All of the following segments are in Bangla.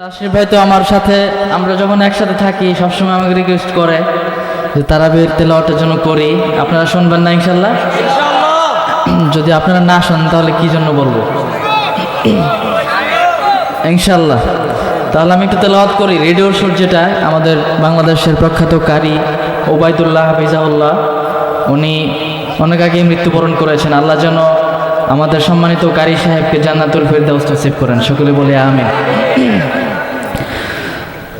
তাশরিফ ভাই তো আমার সাথে আমরা যখন একসাথে থাকি সবসময় আমাকে রিকোয়েস্ট করে যে তারা বের তেলাওয়াতের জন্য করি। আপনারা শুনবেন না ইনশাল্লাহ? যদি আপনারা না শোনেন তাহলে কি জন্য বলব? ইনশাল্লাহ। তাহলে আমি একটু তেলাওয়াত করি। রেডিওর সুর যেটা আমাদের বাংলাদেশের প্রখ্যাত কারি ওবায়দুল্লাহ হাফিজাউল্লাহ। উনি অনেক আগে মৃত্যুবরণ করেছেন। আল্লাহ যেন আমাদের সম্মানিত কারি সাহেবকে জান্নাতুল ফেরদাউস নসিব করেন। সকলে বলে আমিন।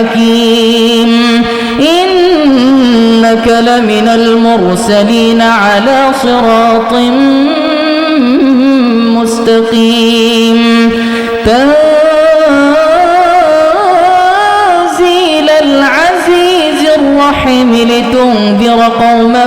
الحكيم إنك لمن المرسلين على صراط مستقيم. تنزيل العزيز الرحيم لتنذر قوما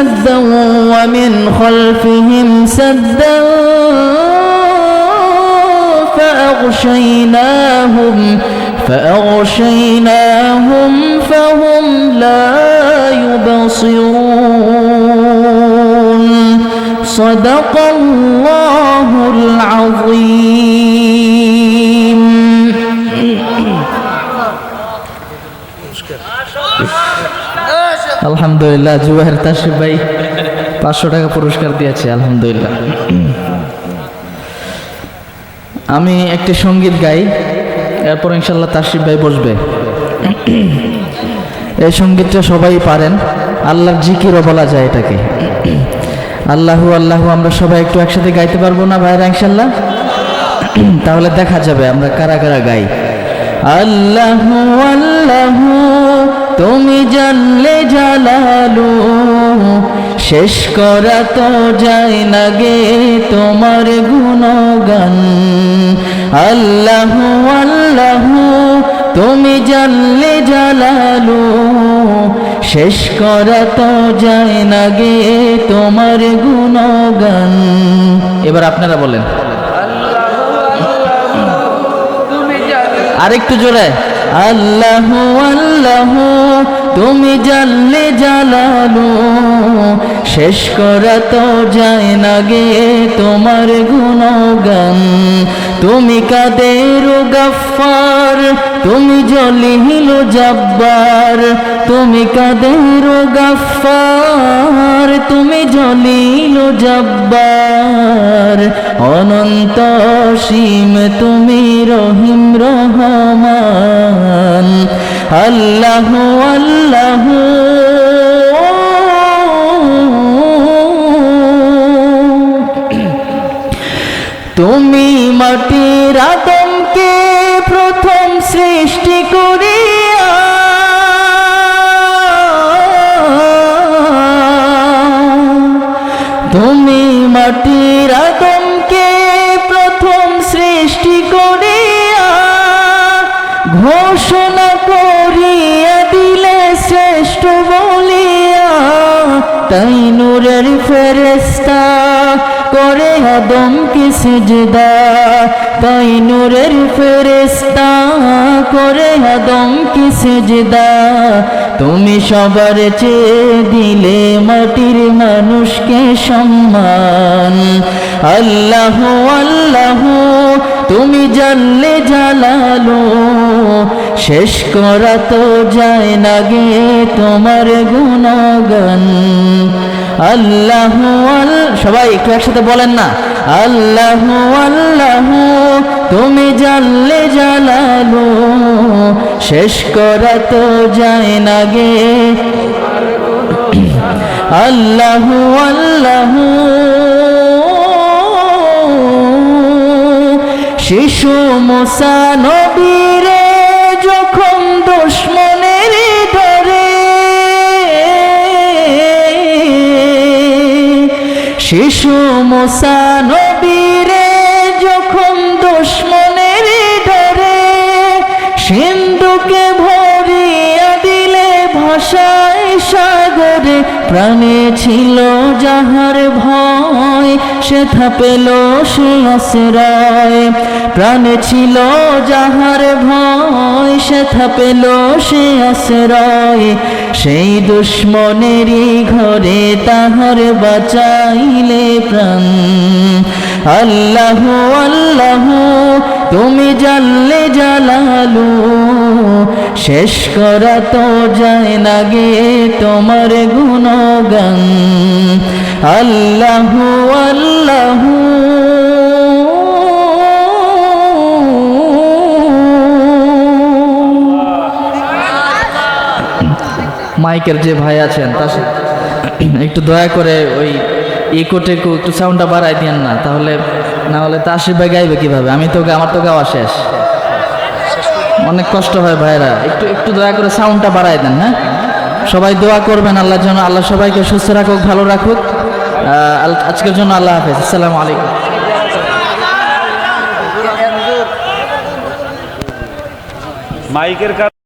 سدا ومن خلفهم سدا فأغشيناهم فأغشيناهم فهم لا يبصرون. صدق الله العظيم. আলহামদুলিল্লাহ, জুবাহের তাসিফ ভাই পাঁচশো টাকা পুরস্কার দিয়েছে, আলহামদুলিল্লাহ। আমি একটি সংগীত গাই, এরপর ইনশাল্লাহ তাসিফ ভাই বসবে। এই সঙ্গীতটা সবাই পারেন, আল্লাহর জিকিরও বলা যায় এটাকে। আল্লাহু আল্লাহু, আমরা সবাই একটু একসাথে গাইতে পারব না ভাইরা ইনশাল্লাহ তাহলে দেখা যাবে আমরা কারা কারা গাই। আল্লাহু আল্লাহু তুমি জানলে জালালু শেষ করা তো যায় না গে তোমার গুণগান। আল্লাহ আল্লাহ তুমি জানলে জালালু শেষ করা তো যায় না গে তোমার গুণগান। এবার আপনারা বলেন। আরেকটু জোরে। আল্লাহু আল্লাহু, তুমি জানলে জালালু। শেষ করা তো যায় না গে তোমার গুণগান। তুমি কাদের গাফার তুমি জলিহিল জব্বার। তুমি কাদের গাফার তুমি জলিল জব্বার। অনন্ত সীম তুমি রহিম রহমান। আল্লাহ আল্লাহ। তুমি মাটির আদমকে প্রথম সৃষ্টি করি তুমি মাটির আদমকে প্রথম সৃষ্টি করিয়া ঘোষণা কর তাই নূরের ফেরেস্তা করে আদম কি সিজদা। তাই নূরের ফেরেস্তা করে আদম কি সিজদা। তুমি সবার চেয়ে দিলে মাটির মানুষকে সম্মান। আল্লাহ আল্লাহ, তুমি জানলে জালালো শেষ করা তো যায় না গে তোমার গুণগান। আল্লাহ সবাই একটু একসাথে বলেন না। আল্লাহ আল্লাহ, তুমি জানলে জালালো। শেষ করা তো যায় না গে। আল্লাহ আল্লাহ, শিশু মুসা নবীরে শিশু মুসা নবীরে যখন দুশ্মনের ধরে সিন্ধুকে ভরিয়া দিলে ভাষায় সাগরে প্রাণে ছিল যাহার ভয়, সে থাপেল সে আশ্রয় প্রাণে ছিল যাহার ভয়, সে থাপেল সে আশ্রয় সেই দুশ্মনেরই ঘরে তাহার বাঁচাইলে প্রাণ। আল্লাহ আল্লাহ, তুমি জানলে জালালু, শেষ করা তো যায় না গে তোমার গুণগান। আল্লাহ আল্লাহ মাইকের যে ভাই আছেন তার একটু দয়া করে ওই ইকোটে একটু সাউন্ডটা বাড়াই দিয়েন না, তাহলে না হলে তা আশীর্বাদ গাইবে কীভাবে? আমি তো আমার তো গাওয়া শেষ। অনেক কষ্ট হয় ভাইরা। একটু একটু দয়া করে সাউন্ডটা বাড়াই দেন হ্যাঁ? সবাই দোয়া করবেন আল্লাহর জন্য আল্লাহ সবাইকে সুস্থ রাখুক, ভালো রাখুক। আজকের জন্য আল্লাহ হাফেজ। আসসালামু আলাইকুম। মাইকের কারণে